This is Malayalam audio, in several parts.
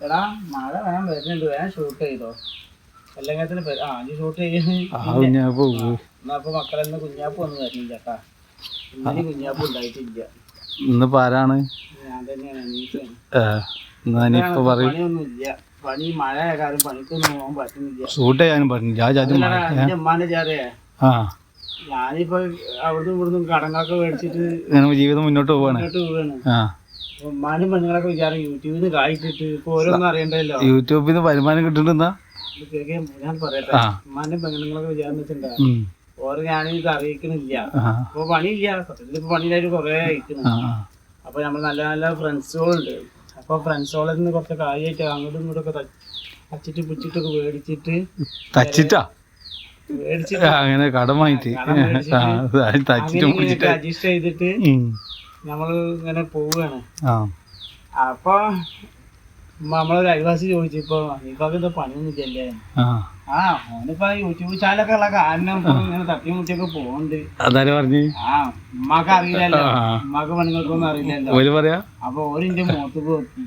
എടാ മഴ വേണം വരുന്നുണ്ട്. വേണം ഷൂട്ട് ചെയ്തോ. അല്ലെങ്കിൽ ആ നീ ഷൂട്ട് ചെയ്യുന്നു അപ്പൊ മക്കളെന്ന് കുഞ്ഞാപ്പ് ഒന്നും വരുന്നില്ല ചേട്ടാ ഇന്നലെ കുഞ്ഞാപ്പ് ഉണ്ടായിട്ടില്ല. ഇന്നിപ്പോ ആരാണ്? ഞാൻ തന്നെയാണ് പണി മഴ കാരണം പണിക്കൊന്നും പോകാൻ പറ്റുന്നില്ല. ഷൂട്ട് ചെയ്യാനും ഉമ്മാന്റെ ഞാനിപ്പോ അവിടുന്ന് ഇവിടുന്ന് കടങ്ങളൊക്കെ മേടിച്ചിട്ട് ജീവിതം മുന്നോട്ട് പോവാണ്. മുന്നോട്ട് പോവാണ്. ഉമ്മാനും പെണ്ണുങ്ങളൊക്കെ വിചാരം യൂട്യൂബിൽ നിന്ന് കായിട്ടിട്ട് ഇപ്പൊ ഓരോന്നും അറിയണ്ടല്ലോ. യൂട്യൂബിൽ നിന്ന് വരുമാനം കിട്ടുന്നുണ്ടാ? ഞാൻ പറയട്ടെ. ഉമ്മാനും പെണ്ണുങ്ങളൊക്കെ വിചാരം വെച്ചിട്ടുണ്ടാ? ഉം. ഓരോ ഞാനിത് അറിയിക്കണില്ല. അപ്പൊ പണിയില്ല. സത്യത്തിൽ ഇപ്പൊ പണിയിലായിട്ട് കൊറേ അയക്കുന്നു. അപ്പൊ നമ്മൾ നല്ല നല്ല ഫ്രണ്ട്സുകളുണ്ട്. അപ്പൊ ഫ്രണ്ട്സുകളിൽ നിന്ന് കുറച്ച് കാര്യമായിട്ട് അങ്ങോട്ടും ഇങ്ങോട്ടൊക്കെ തച്ചിട്ട് പിടിച്ചിട്ടൊക്കെ മേടിച്ചിട്ട് തച്ചിട്ടാ? അങ്ങനെ കടം വാങ്ങിട്ട് അഡ്ജസ്റ്റ് ചെയ്തിട്ട്. നമ്മൾ ഇങ്ങനെ പോവുകയാണ് അപ്പൊ നമ്മളൊരു അയൽവാസി ചോദിച്ചു ഇപ്പൊ ഇപ്പൊക്കെ ഇത് പണിയൊന്നും ഇല്ലല്ലേ? ആ. ഓനിപ്പോ യൂട്യൂബ് ചാനലൊക്കെ ഉള്ള കാരണം ഇങ്ങനെ തട്ടിമുട്ടിയൊക്കെ പോകുന്നുണ്ട് പോകണ്ട് പറഞ്ഞു? ആ ഉമ്മാക്ക് അറിയില്ലല്ലോ. ഉമ്മക്ക് പെണ്ണുങ്ങൾക്കൊന്നും അറിയില്ലല്ലോ. പറയാ? അപ്പൊ ഓരിന്റെ മുഖത്ത് പോക്കി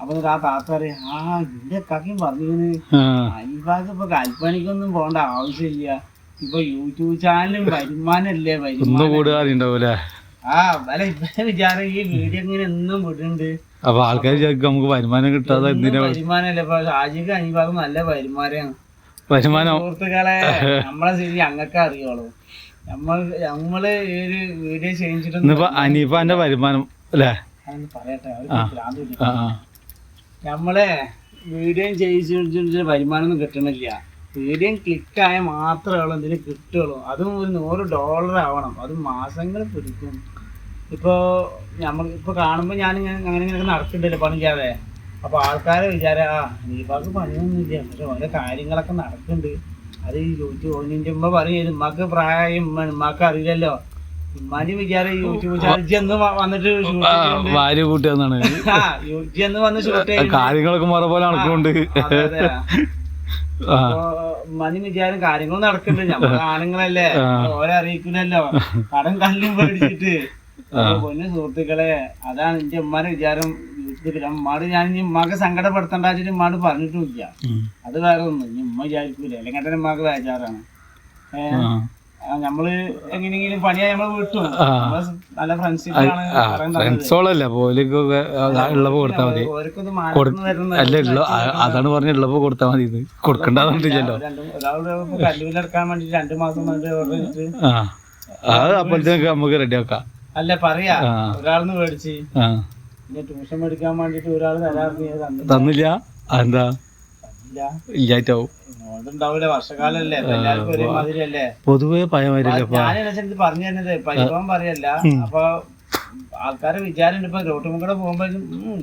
അപ്പൊ ആ താത്ത അറിയാം ആ ഇന്റെ കാക്കും പറഞ്ഞിരുന്നു ആ. അനിപ്പാക്ക് ഇപ്പൊ കൽപ്പണിക്കൊന്നും പോകേണ്ട ആവശ്യമില്ല. ഇപ്പൊ യൂട്യൂബ് ചാനലും വരുമാനല്ലേ വരുമാനം? ആ വല ഇവരെ വിചാരം ഈ വീഡിയോ ഇങ്ങനെ എന്നും വിടുന്നുണ്ട്. അപ്പൊ ആൾക്കാർ വിചാരിക്കും നമുക്ക് വരുമാനം കിട്ടാതെ എന്തിനാ ഇപ്പൊ ഷാജിക്ക് നല്ല വരുമാനമാണ്. വരുമാനം സുഹൃത്തുക്കളെ നമ്മളെ സ്ഥിതി ഞങ്ങൾക്ക് അറിയോളൂ നമ്മൾ നമ്മൾ ഈ ഒരു വീഡിയോ ചെയ്യിച്ചിട്ടൊന്നും അനീഫാന്റെ വരുമാനം അല്ലേ? അതൊന്ന് പറയട്ടെ അവർക്ക് ഭ്രാന്ത് പിടിക്കും. ആ ആ. നമ്മളെ വീഡിയോ ചെയ്യിച്ചിട്ട് വരുമാനം ഒന്നും കിട്ടണില്ല. വീഡിയോ ക്ലിക്ക് ആയ മാത്രമേ ഉള്ളൂ എന്തെങ്കിലും കിട്ടുള്ളൂ അതും ഒരു നൂറ് ഡോളർ ആവണം. അത് മാസങ്ങൾ പിടിക്കും. ഇപ്പോൾ നമ്മൾ ഇപ്പോൾ കാണുമ്പോൾ ഞാൻ അങ്ങനെ ഇങ്ങനെ നടത്തിണ്ടല്ലോ പണിക്കാതെ അപ്പോൾ ആൾക്കാരെ വിചാരം ആ നീപാക്ക് പണിയൊന്നും ഇല്ല പക്ഷെ ഓരോ കാര്യങ്ങളൊക്കെ നടക്കുന്നുണ്ട് അത് ഈ യൂട്യൂബ് ഓനിന്റെ ഉമ്മ പറയും ഉമ്മക്ക് പ്രായം ഉമ്മ ഉമ്മക്ക് അറിയില്ലല്ലോ. ഉമ്മാന്റെ വിചാരം യൂട്യൂബ് എന്ന് വന്നിട്ട് ഭാര്യ കൂട്ടിയെന്നാണ് യൂട്യൂബ് എന്ന് വന്ന് ഷൂട്ട് കാര്യങ്ങളൊക്കെ മറ പോലെ നടക്കുന്നുണ്ട് മനി വിചാരം കാര്യങ്ങൾ നടക്കുന്നുണ്ട് നമ്മൾ ആണുങ്ങളല്ലേ ഓരോ അറിയിക്കുന്നല്ലോ കടം കല്ലും പേടിച്ചിട്ട്. പൊന്നു സുഹൃത്തുക്കളെ അതാണ് എന്റെ ഉമ്മാരെ വിചാരം. ഉമ്മാട് ഞാൻ ഇനി ഉമ്മാക്ക് സങ്കടപ്പെടുത്തണ്ടാച്ചിട്ട് ഉമ്മാട് പറഞ്ഞിട്ടില്ല. അത് വേറെ ഒന്നും ഇനി ഉമ്മ വിചാരിക്കൂല. അല്ലെങ്കിൽ ഉമ്മാക്ക് വേചാറാണ്. നമ്മൾ എങ്ങനെയെങ്കിലും പണിയാ നമ്മൾ വിട്ടു. നല്ല ഫ്രണ്ട്സിപ്പാണ് അതാണ് പറഞ്ഞ ഉള്ളപ്പോ കൊടുത്താൽ മതി ഇത്. രണ്ടും ഒരാളുടെ കല്ലൂരിലെടുക്കാൻ വേണ്ടി രണ്ടു മാസം അത് അപ്പോഴത്തേക്ക് നമുക്ക് റെഡിയാക്കാം അല്ല പറയാ. ഒരാൾന്ന് ഒരാളിന്ന് മേടിച്ച്. പിന്നെ ട്യൂഷൻ മേടിക്കാൻ വേണ്ടിട്ട് ഒരാൾ തന്നില്ല. എന്താ ഇല്ലായിട്ടാവും. പൊതുവെ ഞാൻ എന്നുവെച്ചാൽ പറഞ്ഞു തരുന്നത് പരിഭവം പറയല്ല അപ്പൊ ആൾക്കാരെ വിചാരം ഇപ്പൊ റോട്ടും കൂടെ പോകുമ്പോ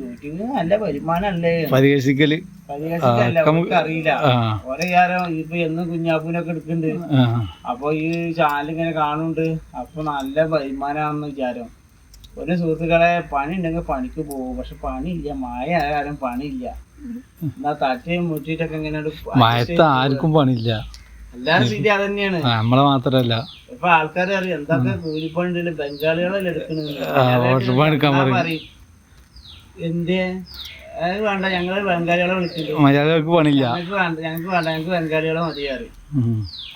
യൂട്യൂബിൽ നല്ല വരുമാനല്ലേ? പരിഹസിക്കൽ. പരിഹസിക്കല്ല അറിയില്ല ഓരോ കാരം ഇപ്പൊ എന്നും കുഞ്ഞാപ്പൂനൊക്കെ എടുക്കുന്നുണ്ട് അപ്പൊ ഈ ചാനൽ ഇങ്ങനെ കാണുന്നുണ്ട്. അപ്പൊ നല്ല വരുമാനാണെന്ന് വിചാരം. ഒരു സുഹൃത്തുക്കളെ പണി ഉണ്ടെങ്കിൽ പണിക്ക് പോകും. പക്ഷെ പണിയില്ല. മായ ആയ കാര്യം പണിയില്ല എന്നാ തട്ടിയും മുട്ടിട്ടൊക്കെ ഇങ്ങനെ മയത്ത് ആർക്കും പണിയില്ല. നമ്മളെ മാത്രല്ല. ഇപ്പൊ ആൾക്കാരെ അറിയാം. എന്തൊക്കെ ബംഗാളികളല്ലേ എന്തേ അത് വേണ്ട ഞങ്ങൾ ബംഗാളികളെ മലയാളികൾക്ക് പണില്ല ഞങ്ങൾക്ക് വേണ്ട ഞങ്ങൾക്ക് ബംഗാളികളെ മതിയാറ്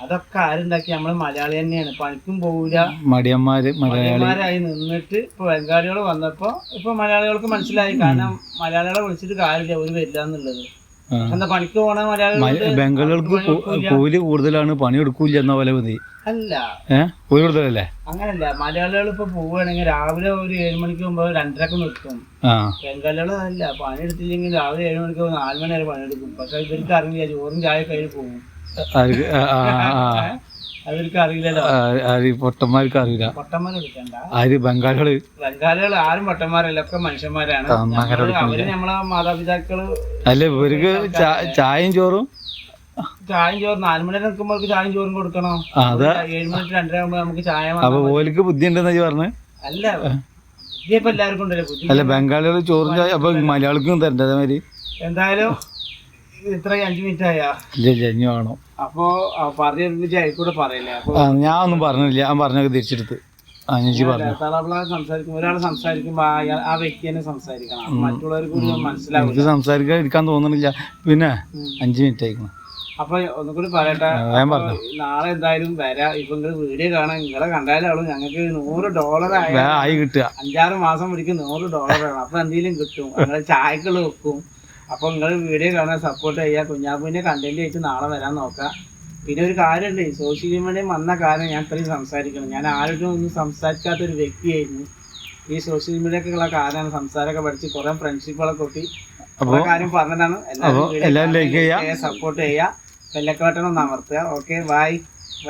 അതൊക്കെ ആരുണ്ടാക്കി? നമ്മൾ മലയാളി തന്നെയാണ്. പണിക്കും പോവില്ല മടിയന്മാര് മലയാളി. മലയാളിമാരായി നിന്നിട്ട് ഇപ്പൊ ബംഗാളികൾ വന്നപ്പോ ഇപ്പൊ മലയാളികൾക്ക് മനസ്സിലായി. കാരണം മലയാളികളെ വിളിച്ചിട്ട് കാര്യമില്ല. ഒരു വരില്ല എന്നുള്ളത് പണിക്ക് പോണ മലയാളികൾ ബംഗാളികൾക്ക് കൂലി കൂടുതലാണ് പണി എടുക്കൂല എന്ന പോലെ മതി അല്ല. ഏഹ് കൂലി കൂടുതലല്ലേ? അങ്ങനല്ല മലയാളികൾ ഇപ്പൊ പോവുകയാണെങ്കിൽ രാവിലെ ഒരു ഏഴ് മണിക്ക് മുമ്പ് രണ്ടരക്ക് നിർത്തും. ബംഗാളികൾ അല്ല പണി എടുത്തില്ലെങ്കിൽ രാവിലെ ഏഴ് മണിക്ക് നാല് മണി വരെ പണിയെടുക്കും. പക്ഷെ ഇവർക്ക് അറിയില്ല ചോറും ചായ കയ്യിൽ പോകും. അവർക്ക് അറിയില്ലല്ലോ. ആര് പൊട്ടന്മാർക്ക് അറിയില്ല. പൊട്ടന്മാരെ എടുക്കണ്ട ആര് ബംഗാളികൾ? ബംഗാളികൾ ആരും പൊട്ടന്മാരല്ല ഒക്കെ മനുഷ്യന്മാരാണ്. അവർ നമ്മളെ മാതാപിതാക്കൾ അല്ല ഇവർക്ക് ചായയും ചോറും? ചായയും ചോറ് നാലുമണി നിൽക്കുമ്പോൾ ചായയും ചോറും കൊടുക്കണം. ഏഴ് മണി രണ്ടര ആകുമ്പോ നമുക്ക് ചായ അപ്പൊ ഓലിക്ക് ബുദ്ധി ഉണ്ടെന്ന് പറഞ്ഞു? അല്ല ബുദ്ധി ഇപ്പൊ എല്ലാവർക്കും ഉണ്ടല്ലോ. ബുദ്ധി അല്ല ബംഗാളികൾ ചോറും ചായ അപ്പൊ മലയാളിക്കും തരണ്ട അതേമാതിരി. എന്തായാലും ഇത്ര അഞ്ചു മിനിറ്റ് ആയാ ഇല്ല ഇല്ല ഇനി വേണം. അപ്പൊ പറഞ്ഞു ആയിക്കൂടെ പറയില്ലേ? അപ്പൊ ആ ഞാൻ ഒന്നും പറഞ്ഞില്ല. ഞാൻ പറഞ്ഞൊക്കെ തിരിച്ചെടുത്ത്. അനിജി പറഞ്ഞു? ഒരാൾ സംസാരിക്കുമ്പോൾ ആ ആ വ്യക്തി തന്നെ സംസാരിക്കണം. അപ്പൊ മറ്റുള്ളവർക്ക് കൂടി മനസ്സിലാവില്ല എനിക്ക് സംസാരിക്കാൻ ഇരിക്കാൻ തോന്നണില്ല. പിന്നെ അഞ്ച് മിനിറ്റ് ആയിക്കണം അപ്പൊ ഒന്നുകൂടി പറയട്ടെ? ഞാൻ അപ്പൊ പറഞ്ഞു നാളെ എന്തായാലും വരാ. ഇപ്പൊ നിങ്ങൾ വീഡിയോ കാണാൻ നിങ്ങളെ കണ്ടാലേ ഞങ്ങൾക്ക് നൂറ് ഡോളർ ആയ വേ ആയി കിട്ടുക. അഞ്ചാറ് മാസം പിടിക്കും നൂറ് ഡോളർ ആണ് അപ്പൊ എന്തെങ്കിലും കിട്ടും. ചായക്കൾ ചായകൾ വെക്കും. അപ്പൊ നിങ്ങൾ വീഡിയോ കാണാൻ സപ്പോർട്ട് ചെയ്യുക കുഞ്ഞാപ്പൂവിന്റെ കണ്ടന്റ് ആയിട്ട് നാളെ വരാൻ നോക്കുക പിന്നെ ഒരു കാര്യമുണ്ട്. സോഷ്യൽ മീഡിയ വന്ന കാര്യം ഞാൻ ഇത്രയും സംസാരിക്കണം. ഞാൻ ആരോടും ഒന്നും സംസാരിക്കാത്ത ഒരു വ്യക്തിയായിരുന്നു. ഈ സോഷ്യൽ മീഡിയ ഉള്ള കാരണം സംസാരമൊക്കെ പഠിച്ച് കുറെ ഫ്രണ്ട്ഷിപ്പുകളൊക്കെ കൂട്ടി കുറെ കാര്യം പറഞ്ഞതാണ്. എല്ലാവരും. സപ്പോർട്ട് ചെയ്യുക ബെല്ലക്കോട്ടണം അമർത്തുക. Okay bye